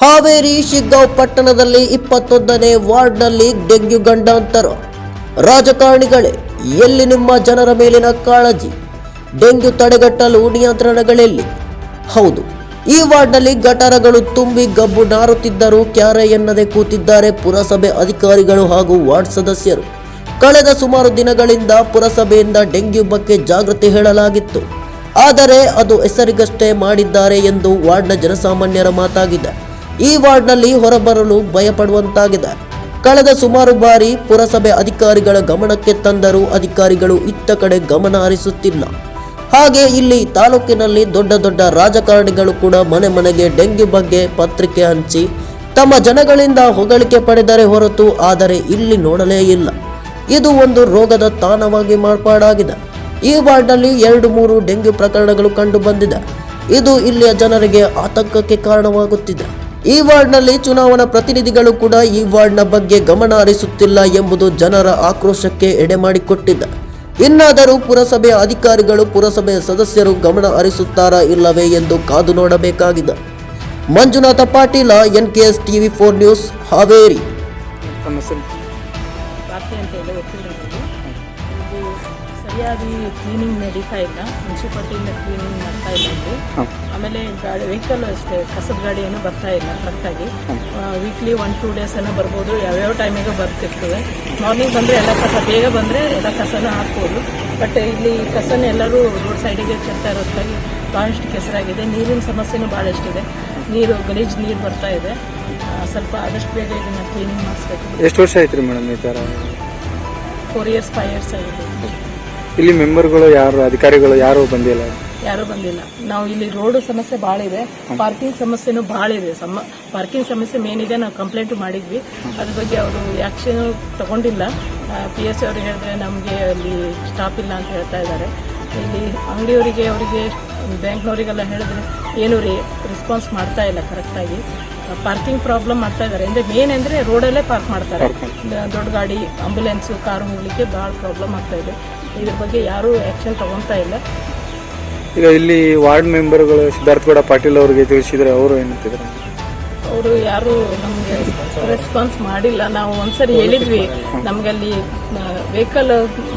ಹಾವೇರಿ ಶಿಗ್ಗಾಂವ್ ಪಟ್ಟಣದಲ್ಲಿ ಇಪ್ಪತ್ತೊಂದನೇ ವಾರ್ಡ್ನಲ್ಲಿ ಡೆಂಗ್ಯೂ ಗಂಡಾಂತರ. ರಾಜಕಾರಣಿಗಳೇ, ಎಲ್ಲಿ ನಿಮ್ಮ ಜನರ ಮೇಲಿನ ಕಾಳಜಿ? ಡೆಂಗ್ಯೂ ತಡೆಗಟ್ಟಲು ನಿಯಂತ್ರಣಗಳೆಲ್ಲಿ? ಹೌದು, ಈ ವಾರ್ಡ್ನಲ್ಲಿ ಗಟಾರಗಳು ತುಂಬಿ ಗಬ್ಬು ನಾರುತ್ತಿದ್ದರೂ ಕ್ಯಾರೆ ಎನ್ನದೆ ಕೂತಿದ್ದಾರೆ ಪುರಸಭೆ ಅಧಿಕಾರಿಗಳು ಹಾಗೂ ವಾರ್ಡ್ ಸದಸ್ಯರು. ಕಳೆದ ಸುಮಾರು ದಿನಗಳಿಂದ ಪುರಸಭೆಯಿಂದ ಡೆಂಗ್ಯೂ ಬಗ್ಗೆ ಜಾಗೃತಿ ಹೇಳಲಾಗಿತ್ತು. ಆದರೆ ಅದು ಹೆಸರಿಗಷ್ಟೇ ಮಾಡಿದ್ದಾರೆ ಎಂದು ವಾರ್ಡ್ನ ಜನಸಾಮಾನ್ಯರ ಮಾತಾಗಿದೆ. ಈ ವಾರ್ಡ್ನಲ್ಲಿ ಹೊರಬರಲು ಭಯಪಡುವಂತಾಗಿದೆ. ಕಳೆದ ಸುಮಾರು ಬಾರಿ ಪುರಸಭೆ ಅಧಿಕಾರಿಗಳ ಗಮನಕ್ಕೆ ತಂದರೂ ಅಧಿಕಾರಿಗಳು ಇತ್ತ ಕಡೆ ಗಮನ ಹರಿಸುತ್ತಿಲ್ಲ. ಹಾಗೆ ಇಲ್ಲಿ ತಾಲೂಕಿನಲ್ಲಿ ದೊಡ್ಡ ದೊಡ್ಡ ರಾಜಕಾರಣಿಗಳು ಕೂಡ ಮನೆ ಮನೆಗೆ ಡೆಂಗ್ಯು ಬಗ್ಗೆ ಪತ್ರಿಕೆ ಹಂಚಿ ತಮ್ಮ ಜನಗಳಿಂದ ಹೊಗಳಿಕೆ ಪಡೆದರೆ ಹೊರತು ಆದರೆ ಇಲ್ಲಿ ನೋಡಲೇ ಇಲ್ಲ. ಇದು ಒಂದು ರೋಗದ ತಾಣವಾಗಿ ಮಾರ್ಪಾಡಾಗಿದೆ. ಈ ವಾರ್ಡ್ನಲ್ಲಿ ಎರಡು ಮೂರು ಡೆಂಗ್ಯು ಪ್ರಕರಣಗಳು ಕಂಡು ಬಂದಿದೆ. ಇದು ಇಲ್ಲಿಯ ಜನರಿಗೆ ಆತಂಕಕ್ಕೆ ಕಾರಣವಾಗುತ್ತಿದೆ. ಈ ವಾರ್ಡ್ನಲ್ಲಿ ಚುನಾವಣಾ ಪ್ರತಿನಿಧಿಗಳು ಕೂಡ ಈ ವಾರ್ಡ್ನ ಬಗ್ಗೆ ಗಮನ ಹರಿಸುತ್ತಿಲ್ಲ ಎಂಬುದು ಜನರ ಆಕ್ರೋಶಕ್ಕೆ ಎಡೆ ಮಾಡಿಕೊಟ್ಟಿದ್ದ ಇನ್ನಾದರೂ ಪುರಸಭೆಯ ಅಧಿಕಾರಿಗಳು ಪುರಸಭೆಯ ಸದಸ್ಯರು ಗಮನ ಹರಿಸುತ್ತಾರಾ ಇಲ್ಲವೇ ಎಂದು ಕಾದು ನೋಡಬೇಕಾಗಿದೆ. Manjunatha Patil N K S TV four news Haveri. ಸರಿಯಾಗಿ ಕ್ಲೀನಿಂಗ್ ನಡೀತಾ ಇಲ್ಲ. ಮುನ್ಸಿಪಾಲ್ಟಿಯಿಂದ ಕ್ಲೀನಿಂಗ್ ಮಾಡ್ತಾ ಇಲ್ಲ ಇಲ್ಲಿ. ಆಮೇಲೆ ಗಾಡಿ ವೆಹಿಕಲ್ ಅಷ್ಟೇ ಕಸದ ಗಾಡಿ ಏನೂ ಬರ್ತಾ ಇಲ್ಲ ಕರೆಕ್ಟಾಗಿ ವೀಕ್ಲಿ ಒನ್ ಟೂ ಡೇಸ್ ಏನೋ ಬರ್ಬೋದು ಯಾವ್ಯಾವ ಟೈಮಿಗೆ ಬರ್ತಿರ್ತದೆ. ಮಾರ್ನಿಂಗ್ ಬಂದರೆ ಎಲ್ಲ ಕಸ ಬೇಗ ಬಂದರೆ ಎಲ್ಲ ಕಸನ ಹಾಕ್ಬೋದು. ಬಟ್ ಇಲ್ಲಿ ಕಸನ ಎಲ್ಲರೂ ರೋಡ್ ಸೈಡಿಗೆ ಚೆಲ್ತಾ ಇರೋದಕ್ಕಾಗಿ ಭಾಳಷ್ಟು ಕೆಸರಾಗಿದೆ. ನೀರಿನ ಸಮಸ್ಯೆನೂ ಭಾಳಷ್ಟಿದೆ ನೀರು ಗಲೀಜು ನೀರು ಬರ್ತಾ ಇದೆ. ಸ್ವಲ್ಪ ಆದಷ್ಟು ಬೇಗ ಇದನ್ನು ಕ್ಲೀನಿಂಗ್ ಮಾಡಿಸ್ಬೇಕು. ಎಷ್ಟು ವರ್ಷ ಆಯ್ತು ರೀ ಮೇಡಮ್ ಈ ಥರ? ಫೋರ್ ಇಯರ್ಸ್ ಫೈವ್ ಇಯರ್ಸ್ ಆಗಿದೆ. ಇಲ್ಲಿ ಮೆಂಬರ್ಗಳು ಯಾರು ಅಧಿಕಾರಿಗಳು ಯಾರು ಬಂದಿಲ್ಲ? ಯಾರು ಬಂದಿಲ್ಲ. ನಾವು ಇಲ್ಲಿ ರೋಡ್ ಸಮಸ್ಯೆ ಭಾಳ ಇದೆ. ಪಾರ್ಕಿಂಗ್ ಸಮಸ್ಯೆನೂ ಭಾಳ ಇದೆ. ಸಮ ಪಾರ್ಕಿಂಗ್ ಸಮಸ್ಯೆ ಮೇನ್ ಇದೆ. ನಾವು ಕಂಪ್ಲೇಂಟ್ ಮಾಡಿದ್ವಿ. ಅದ್ರ ಬಗ್ಗೆ ಅವರು ಆಕ್ಷನ್ ತಗೊಂಡಿಲ್ಲ. ಪಿ ಎಸ್ ಅವ್ರು ಹೇಳಿದ್ರೆ ನಮಗೆ ಅಲ್ಲಿ ಸ್ಟಾಪ್ ಇಲ್ಲ ಅಂತ ಹೇಳ್ತಾ ಇದ್ದಾರೆ. ಇಲ್ಲಿ ಅಂಗಡಿಯವರಿಗೆ ಅವರಿಗೆ ಬ್ಯಾಂಕ್ನವರಿಗೆಲ್ಲ ಹೇಳಿದ್ರೆ ಏನು ರೀ ರೆಸ್ಪಾನ್ಸ್ ಮಾಡ್ತಾ ಇಲ್ಲ ಕರೆಕ್ಟಾಗಿ ಪಾರ್ಕಿಂಗ್ ಪ್ರಾಬ್ಲಮ್ ಮಾಡ್ತಾ ಇದ್ದಾರೆ. ಅಂದರೆ ಮೇನ್ ಅಂದರೆ ರೋಡಲ್ಲೇ ಪಾರ್ಕ್ ಮಾಡ್ತಾರೆ. ದೊಡ್ಡ ಗಾಡಿ ಆಂಬುಲೆನ್ಸು ಕಾರು ಹೋಗ್ಲಿಕ್ಕೆ ಭಾಳ ಪ್ರಾಬ್ಲಮ್ ಆಗ್ತಾ ಇದೆ. ಇದ್ರ ಬಗ್ಗೆ ಯಾರೂ ಆ್ಯಕ್ಷನ್ ತಗೊತಾ ಇಲ್ಲ. ಈಗ ಇಲ್ಲಿ ವಾರ್ಡ್ ಮೆಂಬರ್ಗಳು ಸಿದ್ಧಾರ್ಥಗೌಡ ಪಾಟೀಲ್ ಅವರಿಗೆ ತಿಳಿಸಿದ್ರೆ ಅವರು ಏನಂತಿದ್ರು ಅವರು ಯಾರು ನಮಗೆ ರೆಸ್ಪಾನ್ಸ್ ಮಾಡಿಲ್ಲ. ನಾವು ಒಂದ್ಸರಿ ಹೇಳಿದ್ವಿ ನಮ್ಗೆ ಅಲ್ಲಿ ವೆಹಿಕಲ್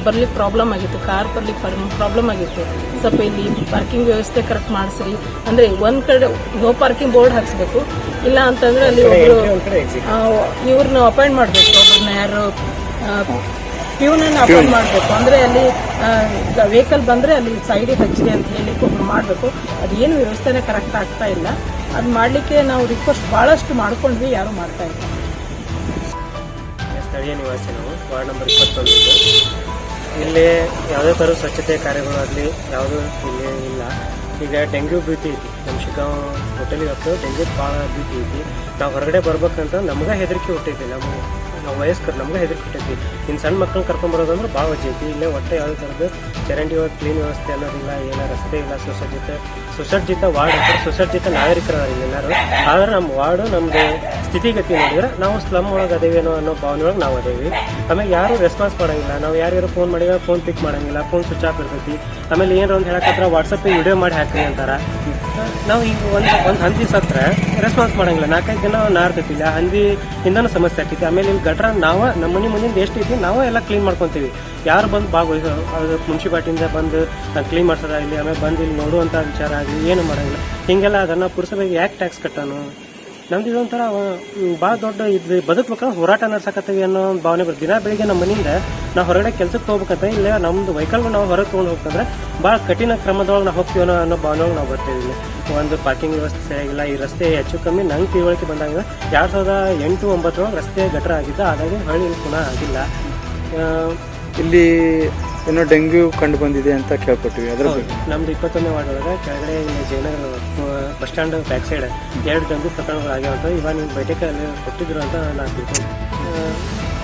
ಬರ್ಲಿಕ್ಕೆ ಪ್ರಾಬ್ಲಮ್ ಆಗಿತ್ತು ಕಾರ್ ಬರ್ಲಿಕ್ಕೆ ಪ್ರಾಬ್ಲಮ್ ಆಗಿತ್ತು. ಸ್ವಲ್ಪ ಇಲ್ಲಿ ಪಾರ್ಕಿಂಗ್ ವ್ಯವಸ್ಥೆ ಕರೆಕ್ಟ್ ಮಾಡಿಸ್ರಿ. ಅಂದ್ರೆ ಒಂದ್ ಕಡೆ ನೋ ಪಾರ್ಕಿಂಗ್ ಬೋರ್ಡ್ ಹಾಕ್ಸ್ಬೇಕು. ಇಲ್ಲ ಅಂತಂದ್ರೆ ಅಲ್ಲಿ ಇವ್ರನ್ನ ಅಪಾಯಿಂಟ್ ಮಾಡ್ಬೇಕು. ಒಬ್ಬರನ್ನ ಯಾರು ಪ್ಯೂನನ್ನ ಅಪ್ಲೋಡ್ ಮಾಡಬೇಕು. ಅಂದ್ರೆ ಅಲ್ಲಿ ವೆಹಿಕಲ್ ಬಂದ್ರೆ ಅಲ್ಲಿ ಸೈಡಿಗೆ ಹಚ್ಚಿದೆ ಅಂತ ಹೇಳಿ ಮಾಡಬೇಕು. ಅದೇನು ವ್ಯವಸ್ಥೆನೇ ಕರೆಕ್ಟ್ ಆಗ್ತಾ ಇಲ್ಲ. ಅದು ಮಾಡಲಿಕ್ಕೆ ನಾವು ರಿಕ್ವೆಸ್ಟ್ ಭಾಳಷ್ಟು ಮಾಡ್ಕೊಂಡ್ವಿ ಯಾರು ಮಾಡ್ತಾ ಇಲ್ಲ. ಸ್ಥಳೀಯ ನಿವಾಸಿ ನಾವು ವಾರ್ಡ್ ನಂಬರ್ ಇಪ್ಪತ್ತೊಂದು. ಇಲ್ಲಿ ಯಾವುದೇ ಥರ ಸ್ವಚ್ಛತೆ ಕಾರ್ಯಗಳಾಗಲಿ ಯಾವುದೂ ಇಲ್ಲಿ ಇಲ್ಲ. ಈಗ ಡೆಂಗ್ಯೂ ಭೀತಿ ಐತಿ. ನಮ್ಮ ಶಿಗ್ಗಾಂವ್ ಹೋಟೆಲಿಗೆ ಹತ್ತು ಡೆಂಗ್ಯೂ ಭಾಳ ಭೀತಿ ಐತಿ. ನಾವು ಹೊರಗಡೆ ಬರ್ಬೇಕಂತ ನಮ್ಗೆ ಹೆದರಿಕೆ ಹುಟ್ಟೈತಿ. ನಮ್ಮ ನಾವು ವಯಸ್ಕರು, ನಮ್ಗೆ ಹೆದರ್ಕೊಟ್ಟೈತಿ ಇನ್ನು ಸಣ್ಣ ಮಕ್ಕಳನ್ನ ಕರ್ಕೊಂಬರೋದಂದ್ರೆ ಭಾಳ ಐತಿ ಇಲ್ಲೇ ಒಟ್ಟೆ ಯಾವ ಥರದ್ದು ಚರಂಡಿ ಕ್ಲೀನ್ ವ್ಯವಸ್ಥೆ ಅನ್ನೋದಿಲ್ಲ ಇಲ್ಲ ರಸ್ತೆ ಇಲ್ಲ, ಸುಸಜ್ಜಿತ. ಸುಸಜ್ಜಿತ ವಾರ್ಡ್ ಅಂತ ಸುಸಜ್ಜಿತ ನಾಗರಿಕರಾದ ಎಲ್ಲರೂ ಆದ್ರೆ ನಮ್ಮ ವಾರ್ಡು ನಮ್ಮದು ಸ್ಥಿತಿಗತಿ ನೋಡಿದ್ರೆ ನಾವು ಸ್ಲಮ್ ಒಳಗೆ ಅದೇವೇನೋ ಅನ್ನೋ ಭಾವನೆ ಒಳಗೆ ನಾವು ಅದೇವಿ. ಆಮೇಲೆ ಯಾರು ರೆಸ್ಪಾನ್ಸ್ ಮಾಡೋಂಗಿಲ್ಲ. ನಾವು ಯಾರ್ಯಾರು ಫೋನ್ ಮಾಡಿದ್ರೆ ಫೋನ್ ಪಿಕ್ ಮಾಡೋಂಗಿಲ್ಲ ಫೋನ್ ಸ್ವಿಚ್ ಆಫ್ ಇರ್ತೈತಿ. ಆಮೇಲೆ ಏನಾರ ಒಂದು ಹೇಳಕತ್ರ ವಾಟ್ಸಪ್ಪಿಗೆ ವಿಡಿಯೋ ಮಾಡಿ ಹಾಕ್ರಿ ಅಂತಾರ. ನಾವು ಈಗ ಒಂದು ಒಂದು ಹಂದಿ ಸತ್ರ ರೆಸ್ಪಾನ್ಸ್ ಮಾಡಂಗಿಲ್ಲ. ನಾಲ್ಕೈದು ದಿನ ನಾರ್ತೈತಿ ಇಲ್ಲ ಹಂದಿ ಇಂದನೂ ಸಮಸ್ಯೆ ಆಗ್ತೈತಿ. ಆಮೇಲೆ ಇಲ್ಲಿ ಗಟ್ರ ನಾವು, ನಮ್ಮ ಮನೆ ಮುಂದಿನ ಎಷ್ಟು ಇದ್ದೀವಿ ನಾವೇ ಎಲ್ಲ ಕ್ಲೀನ್ ಮಾಡ್ಕೊತೀವಿ. ಯಾರು ಬಂದು ಭಾಗವಹಿಸೋ, ಅದು ಮುನ್ಸಿಪಾಲ್ಟಿಯಿಂದ ಬಂದು ಕ್ಲೀನ್ ಮಾಡ್ಸೋದ ಇಲ್ಲಿ ಆಮೇಲೆ ಬಂದು ಇಲ್ಲಿ ನೋಡುವಂಥ ವಿಚಾರ ಆಗಲಿ, ಏನು ಮಾಡೋಂಗಿಲ್ಲ. ಹೀಗೆಲ್ಲ ಅದನ್ನು ಪುರಸಭೆಗೆ ಯಾಕೆ ಟ್ಯಾಕ್ಸ್ ಕಟ್ಟೋನು? ನಮ್ದು ಇದೊಂಥರ ಭಾಳ ದೊಡ್ಡ ಇದು ಬದುಕ್ಬೇಕಂದ್ರೆ ಹೋರಾಟ ನಡ್ಸಕತ್ತೀವಿ ಅನ್ನೋ ಒಂದು ಭಾವನೆ ಬರ್ತದೆ ದಿನ ಬೆಳಿಗ್ಗೆ ನಮ್ಮ ಮನೆಯಿಂದ ನಾವು ಹೊರಗಡೆ ಕೆಲಸಕ್ಕೆ ಹೋಗ್ಬೇಕಂತ ಇಲ್ಲ ನಮ್ದು ವೆಹಿಕಲ್ಗಳು ನಾವು ಹೊರಗೆ ತೊಗೊಂಡು ಹೋಗ್ತಂದ್ರೆ ಭಾಳ ಕಠಿಣ ಕ್ರಮದೊಳಗೆ ನಾವು ಹೋಗ್ತೀವಿ ಅನ್ನೋ ಅನ್ನೋ ಭಾವನೆ ನಾವು ಬರ್ತೀವಿ ಇಲ್ಲಿ. ಒಂದು ಪಾರ್ಕಿಂಗ್ ವ್ಯವಸ್ಥೆ ಸರಿಯಾಗಿಲ್ಲ ಈ ರಸ್ತೆ ಹೆಚ್ಚು ಕಮ್ಮಿ ನಂಗೆ ತಿಳುವಳಿಕೆ ಬಂದಾಗ ಎರಡು ಸಾವಿರದ ಎಂಟು ಒಂಬತ್ತರೊಳಗೆ ರಸ್ತೆ ಗಟರ ಆಗಿದ್ದ ಹಾಗಾಗಿ ಹಳ್ಳಿ ಪುನಃ ಆಗಿಲ್ಲ. ಇಲ್ಲಿ ಏನೋ ಡೆಂಗ್ಯೂ ಕಂಡು ಬಂದಿದೆ ಅಂತ ಕೇಳ್ಕೊಟ್ಟಿವಿ ಅದ್ರ ನಮ್ದು ಇಪ್ಪತ್ತೊಂದನೇ ವಾರ್ಡ್ ಒಳಗೆ ಕೆಳಗಡೆ ಇಲ್ಲಿ Jayanagar bus stand back side ಎರಡು ಡೆಂಗ್ಯೂ ಪ್ರಕರಣಗಳು ಆಗ್ಯಾವ ಅಂತ ಇವಾಗ ನೀವು ಬೈಟಕ್ಕೆ ಅಲ್ಲಿ ಕೊಟ್ಟಿದ್ರು ಅಂತ ನಾನು ತಿಳ್ಕೊಂಡು.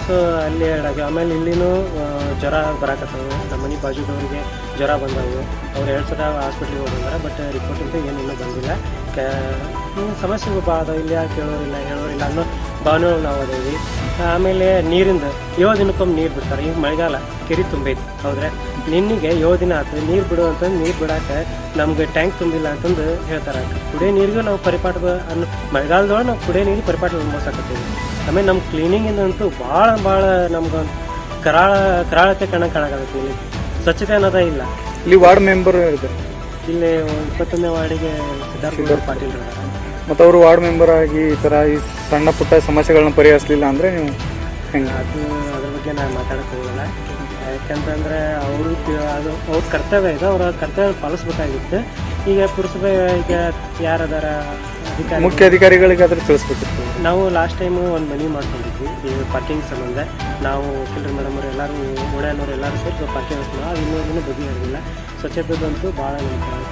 ಸೊ ಅಲ್ಲಿ ಆಗ್ಯಾವ ಆಮೇಲೆ ಇಲ್ಲಿನೂ ಜ್ವರ ಬರಾಕತ್ತವು. ನಮ್ಮ ಮನೆ ಬಾಜುದವರಿಗೆ ಜ್ವರ ಬಂದವು. ಅವ್ರು ಎರಡು ಸಲ ಹಾಸ್ಪಿಟ್ಲಿಗೆ ಹೋಗಿದ್ದಾರೆ ಬಟ್ ರಿಪೋರ್ಟ್ ಅಂತ ಏನಿಲ್ಲ ಬಂದಿಲ್ಲ. ಕ್ಯಾ ಸಮಸ್ಯೆಗಳು ಭಾಳ ಇಲ್ಲಿ ಯಾಕೆ ಹೇಳೋರಿಲ್ಲ ಹೇಳೋರಿಲ್ಲ ಅನ್ನೋ ಒಳಗೆ ನಾವು ಅದೇವಿ ಆಮೇಲೆ ನೀರಿಂದ ಏಳು ದಿನಕ್ಕೊಮ್ಮೆ ನೀರು ಬಿಡ್ತಾರೆ. ಈಗ ಮಳೆಗಾಲ ಕೆರೆ ತುಂಬೈತಿ ಹೌದ್ರೆ? ನಿನ್ನಿಗೆ ಏಳು ದಿನ ಆತು. ನೀರು ಬಿಡು ಅಂತಂದು ನೀರು ಬಿಡಾಕ ನಮ್ಗೆ ಟ್ಯಾಂಕ್ ತುಂಬಿಲ್ಲ ಅಂತಂದು ಹೇಳ್ತಾರೆ. ಕುಡಿಯೋ ನೀರಿಗೂ ನಾವು ಪರಿಪಾಠ ಅನ್ನೋ ಮಳೆಗಾಲದೊಳಗೆ ನಾವು ಕುಡಿಯೋ ನೀರಿಗೆ ಪರಿಪಾಠ ಅನುಭವಿಸಕತ್ತೀವಿ ಆಮೇಲೆ ನಮ್ಮ ಕ್ಲೀನಿಂಗಿಂದಂತೂ ಭಾಳ ಭಾಳ ನಮ್ಗೆ ಕರಾಳ ಕರಾಳತೆ ಕಣ ಕಾಣಕತ್ತೈತಿ ಇಲ್ಲಿ. ಸ್ವಚ್ಛತೆ ಅನ್ನೋದೇ ಇಲ್ಲ. ಇಲ್ಲಿ ವಾರ್ಡ್ ಮೆಂಬರ್ ಇಲ್ಲಿ ಇಪ್ಪತ್ತೊಂದನೇ ವಾರ್ಡಿಗೆ ಸಿದ್ಧಾರ್ಥ ಪಾಟೀಲ್. ಮತ್ತು ಅವರು ವಾರ್ಡ್ ಮೆಂಬರ್ ಆಗಿ ಈ ಥರ ಈ ಸಣ್ಣ ಪುಟ್ಟ ಸಮಸ್ಯೆಗಳನ್ನ ಪರಿಹರಿಸಲಿಲ್ಲ ಅಂದರೆ ನೀವು ಹೆಂಗೆ? ಅದು ಅದ್ರ ಬಗ್ಗೆ ನಾನು ಮಾತಾಡಕ್ ಹೋಗಲ್ಲ. ಯಾಕಂತಂದ್ರೆ ಅವರು ಅದು ಅವ್ರ ಕರ್ತವ್ಯ ಇದೆ ಅವರ ಕರ್ತವ್ಯ ಪಾಲಿಸ್ಬೇಕಾಗಿತ್ತು. ಈಗ ಪುರಸಭೆ ಈಗ ಯಾರದಾರ ಅಧಿಕಾರಿ ಮುಖ್ಯ ಅಧಿಕಾರಿಗಳಿಗೆ ಅದ್ರ ತಿಳಿಸ್ಬೇಕಿತ್ತು. ನಾವು ಲಾಸ್ಟ್ ಟೈಮು ಒಂದು ಮನಿ ಮಾಡ್ಕೊಂಡಿದ್ವಿ ಈ ಪಾರ್ಕಿಂಗ್ ಸಂಬಂಧ. ನಾವು ವಕೀಲರು ಮೇಡಮ್ ಅವರು ಎಲ್ಲರೂ ಓಡಾನವ್ರು ಎಲ್ಲರೂ ಸೇರಿ ಪಾರ್ಕಿಂಗ್ ಅದು ಇನ್ನೂ ಇನ್ನೂ ಸ್ವಚ್ಛತೆ ಬಂತು ಭಾಳ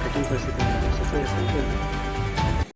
ಕಠಿಣ ಪರಿಸ್ಥಿತಿ. ಸ್ವಚ್ಛತೆ.